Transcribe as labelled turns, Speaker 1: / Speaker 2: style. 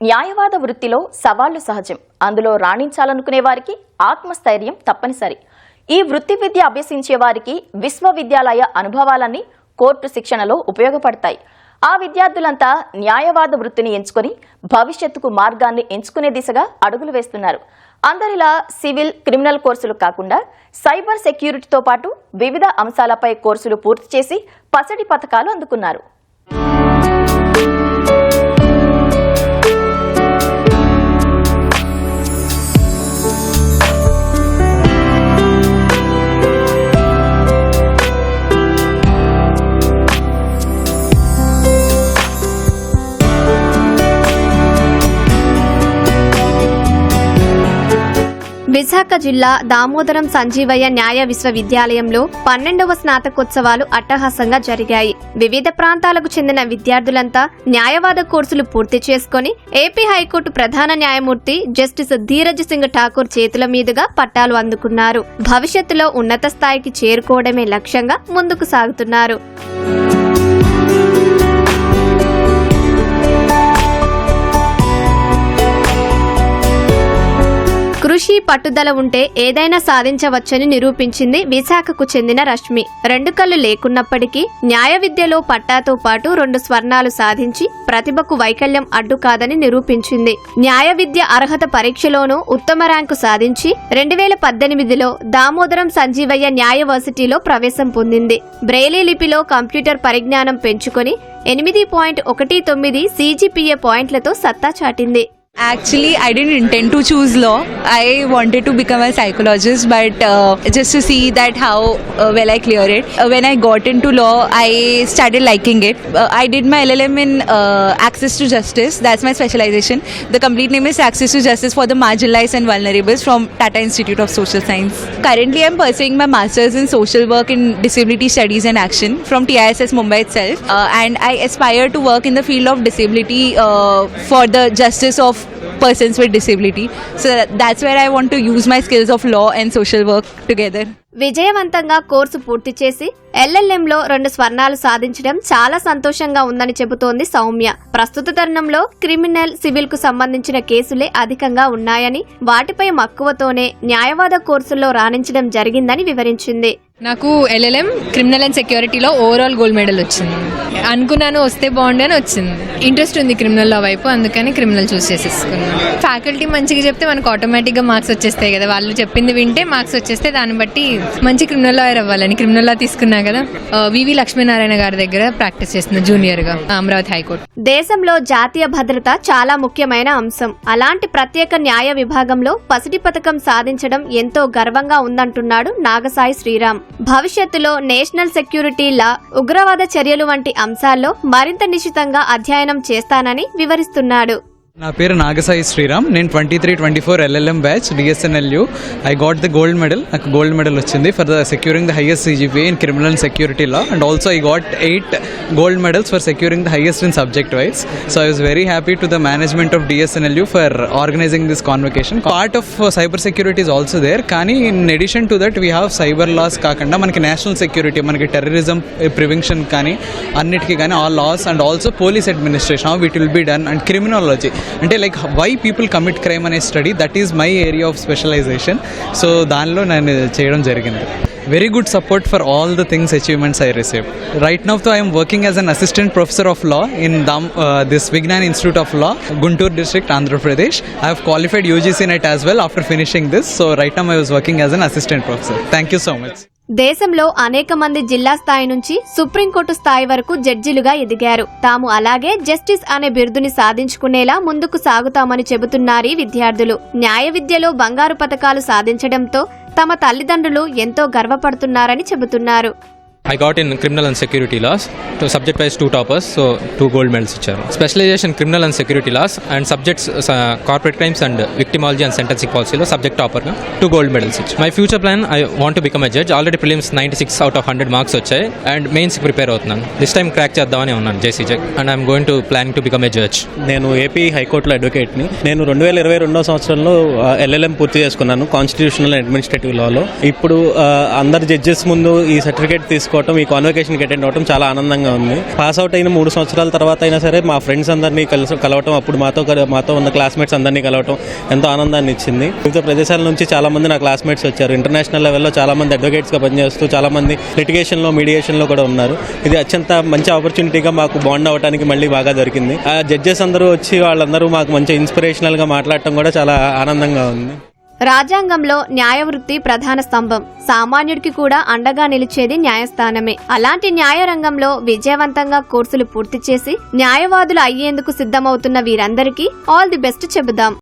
Speaker 1: న్యాయవాద వృత్తిలో సవాళ్ళు సహజం. అందులో రాణించాలనుకునే వారికి ఆత్మస్థైర్యం తప్పనిసరి. ఈ వృత్తి విద్య అభ్యసించే వారికి విశ్వవిద్యాలయ అనుభవాలన్నీ కోర్టు శిక్షణలో ఉపయోగపడతాయి. ఆ విద్యార్థులంతా న్యాయవాద వృత్తిని ఎంచుకొని భవిష్యత్తుకు మార్గాన్ని ఎంచుకునే దిశగా అడుగులు వేస్తున్నారు. అందరిలా సివిల్ క్రిమినల్ కోర్సులు కాకుండా సైబర్ సెక్యూరిటీతో పాటు వివిధ అంశాలపై కోర్సులు పూర్తి చేసి పసడి పథకాలు అందుకున్నారు.
Speaker 2: విశాఖ జిల్లా దామోదరం సంజీవయ్య న్యాయ విశ్వవిద్యాలయంలో పన్నెండవ స్నాతకోత్సవాలు అట్టహాసంగా జరిగాయి. వివిధ ప్రాంతాలకు చెందిన విద్యార్థులంతా న్యాయవాద కోర్సులు పూర్తి చేసుకుని ఏపీ హైకోర్టు ప్రధాన న్యాయమూర్తి జస్టిస్ ధీరజ్ సింగ్ ఠాకూర్ చేతుల మీదుగా పట్టాలు అందుకున్నారు. భవిష్యత్తులో ఉన్నత స్థాయికి చేరుకోవడమే లక్ష్యంగా ముందుకు సాగుతున్నారు. పట్టుదల ఉంటే ఏదైనా సాధించవచ్చని నిరూపించింది విశాఖకు చెందిన రష్మి. రెండు కళ్ళు లేకున్నప్పటికీ న్యాయ విద్యలో పట్టాతో పాటు రెండు స్వర్ణాలు సాధించి ప్రతిభకు వైకల్యం అడ్డు కాదని నిరూపించింది. న్యాయ విద్య అర్హత పరీక్షలోనూ ఉత్తమ ర్యాంకు సాధించి రెండు వేల పద్దెనిమిదిలో దామోదరం సంజీవయ్య న్యాయవర్సిటీలో ప్రవేశం పొందింది. బ్రెయిలీ లిపిలో కంప్యూటర్ పరిజ్ఞానం పెంచుకొని ఎనిమిది పాయింట్ ఒకటి తొమ్మిది సీజీపీఏ పాయింట్లతో సత్తా చాటింది.
Speaker 3: Actually, I didn't intend to choose law. I wanted to become a psychologist, but uh, just to see that how uh, well I clear it. Uh, when I got into law, I started liking it. Uh, I did my LLM in uh, Access to Justice. That's my specialization. The complete name is Access to Justice for the Marginalized and Vulnerables from Tata Institute of Social Science. Currently, I'm pursuing my master's in social work in disability studies and action from TISS Mumbai itself, uh, and I aspire to work in the field of disability uh, for the justice of yeah. Persons with disability. So that- that's where I want to use my skills of law and social work together.
Speaker 2: విజయవంతంగా course పూర్తి చేసి ఎల్ఎల్ఎంలో రెండు స్వర్ణాలు సాధించడం చాలా సంతోషంగా ఉందని చెబుతోంది సౌమ్య. ప్రస్తుత తరుణంలో క్రిమినల్ సివిల్కు సంబంధించిన కేసులే అధికంగా ఉన్నాయని వాటిపై మక్కువతోనే న్యాయవాద కోర్సుల్లో రాణించడం జరిగిందని వివరించింది.
Speaker 4: నాకు ఎల్ఎల్ఎం క్రిమినల్ అండ్ సెక్యూరిటీలో ఓవరాల్ గోల్డ్ మెడల్ వచ్చింది. అనుకున్నాను వస్తే బాగుండు అని వచ్చింది. ఇంట్రెస్ట్ ఉంది క్రిమినల్ లా వైపు అందుకని క్రిమినల్ చూస్ చేసేసుకున్నాను ఫ్యాకల్టీ మంచిగా చెప్తే మనకు ఆటోమేటిక్గా మార్క్స్ వచ్చేస్తాయి కదా. వాళ్ళు చెప్పింది వింటే మార్క్స్ వచ్చేస్తే దాన్ని బట్టి మంచి క్రిమినల్ లాయర్ అవ్వాలని క్రిమినల్ లా తీసుకున్నా కదా. వివి లక్ష్మీనారాయణ గారి దగ్గర ప్రాక్టీస్ చేస్తున్నా జూనియర్గా అమరావతి హైకోర్టు.
Speaker 2: దేశంలో జాతీయ భద్రత చాలా ముఖ్యమైన అంశం. అలాంటి ప్రత్యేక న్యాయ విభాగంలో పసిటి పథకం సాధించడం ఎంతో గర్వంగా ఉందంటున్నాడు నాగసాయి శ్రీరామ్. భవిష్యత్తులో నేషనల్ సెక్యూరిటీ లా ఉగ్రవాద చర్యలు వంటి అంశాల్లో మరింత నిశితంగా అధ్యయనం చేస్తానని వివరిస్తున్నాడు.
Speaker 5: నా పేరు నాగసాయి శ్రీరామ్. నేను twenty three twenty four LLM batch DSNLU I got the gold medal నాకు గోల్డ్ మెడల్ వచ్చింది for the securing the highest CGPA in criminal security law and also I got eight gold medals for securing the highest in subject wise so I was very happy to the management of DSNLU for organizing this convocation part of cyber security is also there కానీ in addition to that we have cyber laws కాకుండా మనకి national security మనకి terrorism prevention కానీ అన్నిటికీ కానీ all laws and also police administration how it will be done and criminology అంటే like why people commit crime అనే study that is my area of specialization so దానిలో నేను చేయడం జరిగింది. Very good support for all the things achievements I receive right now తో I'm working as an assistant professor of law in Dham this Vignan institute of law Guntur district Andhra Pradesh I have qualified UGC NET as well after finishing this so right now I was working as an assistant professor thank you so much
Speaker 2: దేశంలో అనేక మంది జిల్లా స్థాయి నుంచి supreme court స్థాయి వరకు జడ్జిలుగా ఎదిగారు. తాము అలాగే జస్టిస్ అనే బిరుదుని సాధించుకునేలా ముందుకు సాగుతామని చెబుతున్నారీ విద్యార్థులు. న్యాయ విద్యలో బంగారు పథకాలు సాధించడంతో తమ తల్లిదండ్రులు ఎంతో గర్వపడుతున్నారని చెబుతున్నారు.
Speaker 6: I got in criminal and security laws subject wise two toppers so two gold medals ఇచ్చారు. Specialization criminal and security laws and subjects corporate crimes and victimology and sentencing పాలసీలో సబ్జెక్ట్ టాపర్గా టూ గోల్డ్ మెడల్స్ ఇచ్చారు. My future plan I want to become a judge already prelims ninety six out of hundred marks వచ్చాయి. And mains prepare అవుతున్నాను. This time crack చేద్దామని ఉన్నాను జేసీజెక్ and I'm going to plan to become a judge
Speaker 7: నేను AP హైకోర్టులో అడ్వకేట్ని నేను రెండు వేల ఇరవై రెండో సంవత్సరంలో uh, ఎల్ఎల్ఎం పూర్తి చేసుకున్నాను కాన్స్టిట్యూషనల్ అడ్మినిస్ట్రేటివ్ లాలో ఇప్పుడు uh, అందరు జడ్జెస్ ముందు ఈ సర్టిఫికేట్ తీసుకో కలుసుకోవటం ఈ కాన్వకేషన్కి అటెండ్ అవ్వటం చాలా ఆనందంగా ఉంది. పాస్ అవుట్ అయిన మూడు సంవత్సరాల తర్వాత అయినా సరే మా ఫ్రెండ్స్ అందరినీ కలిసి కలవటం అప్పుడు మాతో మాతో ఉన్న క్లాస్మేట్స్ అందరినీ కలవటం ఎంతో ఆనందాన్ని ఇచ్చింది. వివిధ ప్రదేశాల నుంచి చాలా మంది నా క్లాస్మేట్స్ వచ్చారు. ఇంటర్నేషనల్ లెవెల్లో చాలా మంది అడ్వకేట్స్గా పనిచేస్తూ చాలా మంది లిటిగేషన్లో మీడియేషన్లో కూడా ఉన్నారు. ఇది అత్యంత మంచి ఆపర్చునిటీగా మాకు బాండ్ అవ్వడానికి మళ్ళీ బాగా దొరికింది. ఆ జడ్జెస్ అందరూ వచ్చి వాళ్ళందరూ మాకు మంచి ఇన్స్పిరేషనల్గా మాట్లాడటం కూడా చాలా ఆనందంగా ఉంది.
Speaker 2: రాజ్యాంగంలో న్యాయవృత్తి ప్రధాన స్తంభం. సామాన్యుడికి కూడా అండగా నిలిచేది న్యాయస్థానమే. అలాంటి న్యాయ రంగంలో విజయవంతంగా కోర్సులు పూర్తి చేసి న్యాయవాదులు అయ్యేందుకు సిద్ధమవుతున్న వీరందరికీ ఆల్ ది బెస్ట్ చెబుదాం.